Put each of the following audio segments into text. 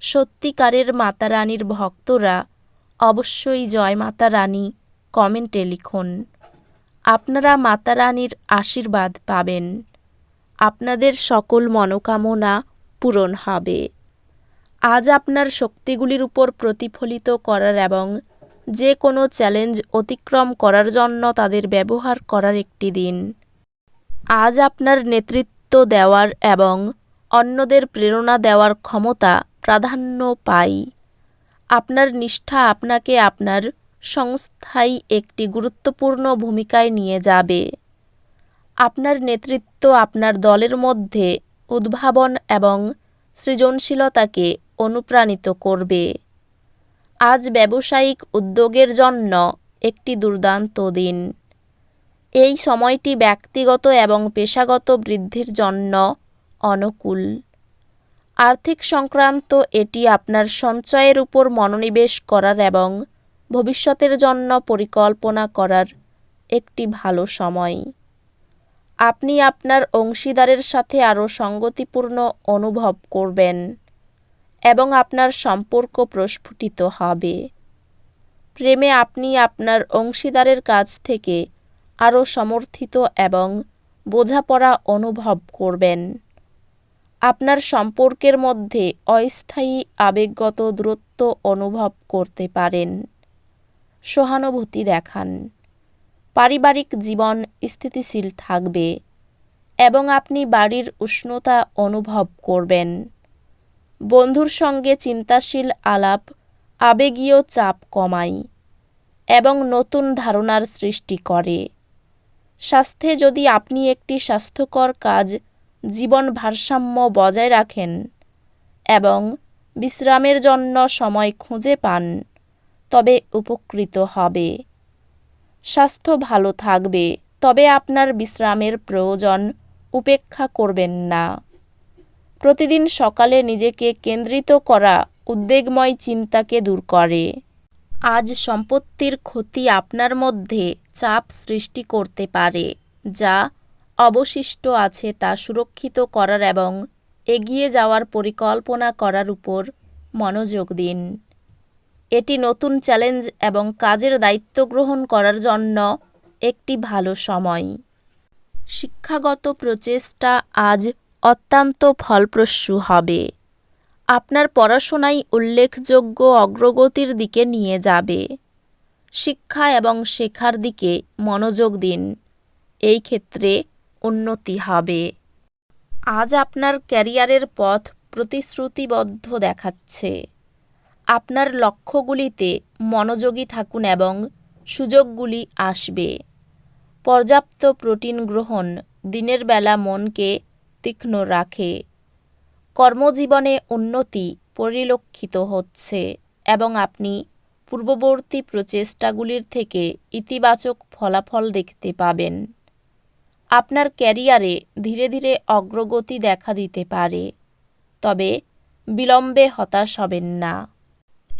সত্যিকারের মাতা রানীর ভক্তরা অবশ্যই জয় মাতা রানী কমেন্টে লিখুন। আপনারা মাতা রানীর আশীর্বাদ পাবেন। আপনাদের সকল মনোকামনা পূরণ হবে। আজ আপনার শক্তিগুলির উপর প্রতিফলিত করার এবং যে কোনো চ্যালেঞ্জ অতিক্রম করার জন্য তাদের ব্যবহার করার একটি দিন। আজ আপনার নেতৃত্ব দেওয়ার এবং অন্যদের প্রেরণা দেওয়ার ক্ষমতা প্রাধান্য পাই। আপনার নিষ্ঠা আপনাকে আপনার সংস্থায় একটি গুরুত্বপূর্ণ ভূমিকায় নিয়ে যাবে। আপনার নেতৃত্ব আপনার দলের মধ্যে উদ্ভাবন এবং সৃজনশীলতাকে অনুপ্রাণিত করবে। আজ ব্যবসায়িক উদ্যোগের জন্য একটি দুর্দান্ত দিন। এই সময়টি ব্যক্তিগত এবং পেশাগত বৃদ্ধির জন্য অনুকূল। আর্থিক সংক্রান্ত এটি আপনার সঞ্চয়ের উপর মনোনিবেশ করার এবং ভবিষ্যতের জন্য পরিকল্পনা করার একটি ভালো সময়। আপনি আপনার অংশীদারের সাথে আরও সঙ্গতিপূর্ণ অনুভব করবেন এবং আপনার সম্পর্ক প্রস্ফুটিত হবে। প্রেমে আপনি আপনার অংশীদারের কাছ থেকে আরও সমর্থিত এবং বোঝাপড়া অনুভব করবেন। আপনার সম্পর্কের মধ্যে অস্থায়ী আবেগগত দূরত্ব অনুভব করতে পারেন। সহানুভূতি দেখান। পারিবারিক জীবন স্থিতিশীল থাকবে এবং আপনি বাড়ির উষ্ণতা অনুভব করবেন। বন্ধুর সঙ্গে চিন্তাশীল আলাপ, আবেগীয় চাপ কমায় এবং নতুন ধারণার সৃষ্টি করে। স্বাস্থ্যে যদি আপনি একটি স্বাস্থ্যকর কাজ জীবন ভারসাম্য বজায় রাখেন এবং বিশ্রামের জন্য সময় খুঁজে পান, তবে উপকৃত হবে। স্বাস্থ্য ভালো থাকবে, তবে আপনার বিশ্রামের প্রয়োজন উপেক্ষা করবেন না। প্রতিদিন সকালে নিজেকে কেন্দ্রিত করা উদ্বেগময় চিন্তাকে দূর করে। আজ সম্পত্তির ক্ষতি আপনার মধ্যে চাপ সৃষ্টি করতে পারে, যা অবশিষ্ট আছে তা সুরক্ষিত করার এবং এগিয়ে যাওয়ার পরিকল্পনা করার উপর মনোযোগ দিন। এটি নতুন চ্যালেঞ্জ এবং কাজের দায়িত্ব গ্রহণ করার জন্য একটি ভালো সময়। শিক্ষাগত প্রচেষ্টা আজ অত্যন্ত ফলপ্রসূ হবে। আপনার পড়াশোনায় উল্লেখযোগ্য অগ্রগতির দিকে নিয়ে যাবে। শিক্ষা এবং শেখার দিকে মনোযোগ দিন। এই ক্ষেত্রে উন্নতি হবে। আজ আপনার ক্যারিয়ারের পথ প্রতিশ্রুতিবদ্ধ দেখাচ্ছে। আপনার লক্ষ্যগুলিতে মনোযোগী থাকুন এবং সুযোগগুলি আসবে। পর্যাপ্ত প্রোটিন গ্রহণ দিনের বেলা মনকে তীক্ষ্ণ রাখে। কর্মজীবনে উন্নতি পরিলক্ষিত হচ্ছে এবং আপনি পূর্ববর্তী প্রচেষ্টাগুলির থেকে ইতিবাচক ফলাফল দেখতে পাবেন। আপনার ক্যারিয়ারে ধীরে ধীরে অগ্রগতি দেখা দিতে পারে। তবে বিলম্বে হতাশ হবেন না।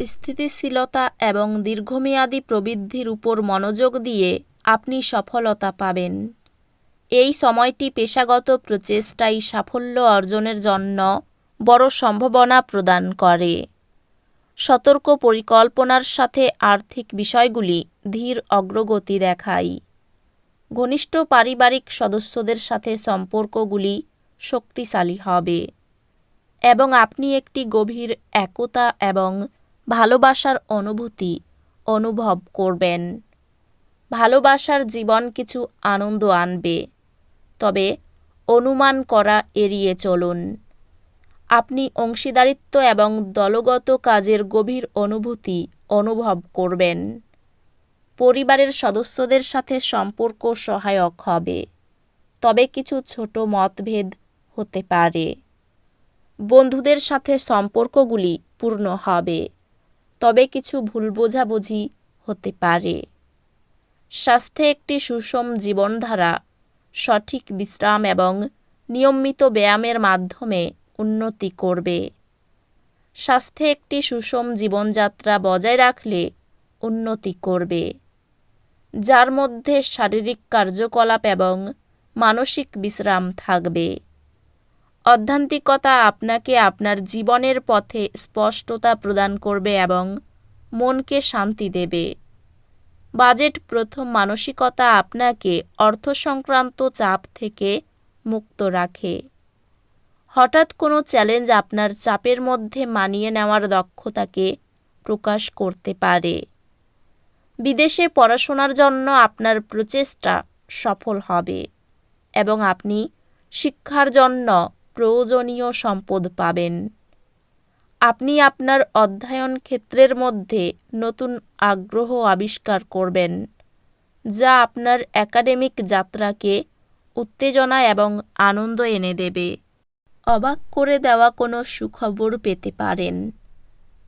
স্থিতিশীলতা এবং দীর্ঘমেয়াদী প্রবৃদ্ধির উপর মনোযোগ দিয়ে আপনি সফলতা পাবেন। এই সময়টি পেশাগত প্রচেষ্টাই সাফল্য অর্জনের জন্য বড় সম্ভাবনা প্রদান করে। সতর্ক পরিকল্পনার সাথে আর্থিক বিষয়গুলি ধীর অগ্রগতি দেখায়। ঘনিষ্ঠ পারিবারিক সদস্যদের সাথে সম্পর্কগুলি শক্তিশালী হবে এবং আপনি একটি গভীর একতা এবং ভালোবাসার অনুভূতি অনুভব করবেন। ভালোবাসার জীবন কিছু আনন্দ আনবে, তবে অনুমান করা এড়িয়ে চলুন। আপনি অংশীদারিত্ব এবং দলগত কাজের গভীর অনুভূতি অনুভব করবেন। পরিবারের সদস্যদের সাথে সম্পর্ক সহায়ক হবে। তবে কিছু ছোট মতভেদ হতে পারে। বন্ধুদের সাথে সম্পর্কগুলি পূর্ণ হবে, তবে কিছু ভুল বোঝাবুঝি হতে পারে। স্বাস্থ্যে একটি সুষম জীবনধারা, সঠিক বিশ্রাম এবং নিয়মিত ব্যায়ামের মাধ্যমে উন্নতি করবে। স্বাস্থ্যে একটি সুষম জীবনযাত্রা বজায় রাখলে উন্নতি করবে। যার মধ্যে শারীরিক কার্যকলাপ এবং মানসিক বিশ্রাম থাকবে। অধ্যান্তিকতা আপনাকে আপনার জীবনের পথে স্পষ্টতা প্রদান করবে এবং মনকে শান্তি দেবে। বাজেট প্রথম মানসিকতা আপনাকে অর্থ সংক্রান্ত চাপ থেকে মুক্ত রাখে। হঠাৎ কোনো চ্যালেঞ্জ আপনার চাপের মধ্যে মানিয়ে নেওয়ার দক্ষতাকে প্রকাশ করতে পারে। বিদেশে পড়াশোনার জন্য আপনার প্রচেষ্টা সফল হবে এবং আপনি শিক্ষার জন্য প্রয়োজনীয় সম্পদ পাবেন। আপনি আপনার অধ্যয়ন ক্ষেত্রের মধ্যে নতুন আগ্রহ আবিষ্কার করবেন, যা আপনার একাডেমিক যাত্রাকে উত্তেজনা এবং আনন্দ এনে দেবে। অবাক করে দেওয়া কোনো সুখবর পেতে পারেন।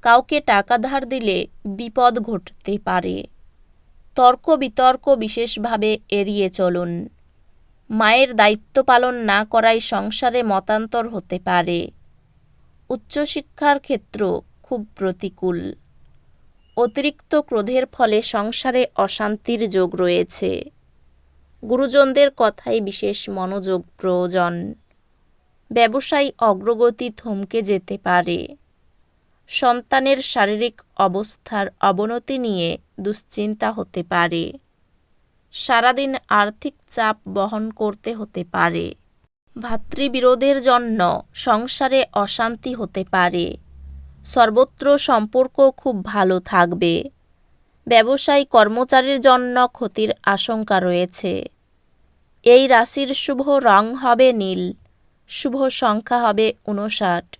কাউকে টাকা ধার দিলে বিপদ ঘটতে পারে। তর্ক বিতর্ক বিশেষভাবে এড়িয়ে চলুন। মায়ের দায়িত্ব পালন না করায় সংসারে মতান্তর হতে পারে। উচ্চশিক্ষার ক্ষেত্র খুব প্রতিকূল। অতিরিক্ত ক্রোধের ফলে সংসারে অশান্তির যোগ রয়েছে। গুরুজনদের কথায় বিশেষ মনোযোগ প্রয়োজন। ব্যবসায়ী অগ্রগতি থমকে যেতে পারে। সন্তানের শারীরিক অবস্থার অবনতি নিয়ে দুশ্চিন্তা হতে পারে। সারাদিন আর্থিক চাপ বহন করতে হতে পারে। ভাতৃবিরোধের জন্য সংসারে অশান্তি হতে পারে। সর্বত্র সম্পর্ক খুব ভালো থাকবে। ব্যবসায়ী কর্মচারীর জন্য ক্ষতির আশঙ্কা রয়েছে। এই রাশির শুভ রং হবে নীল, শুভ সংখ্যা হবে উনষাট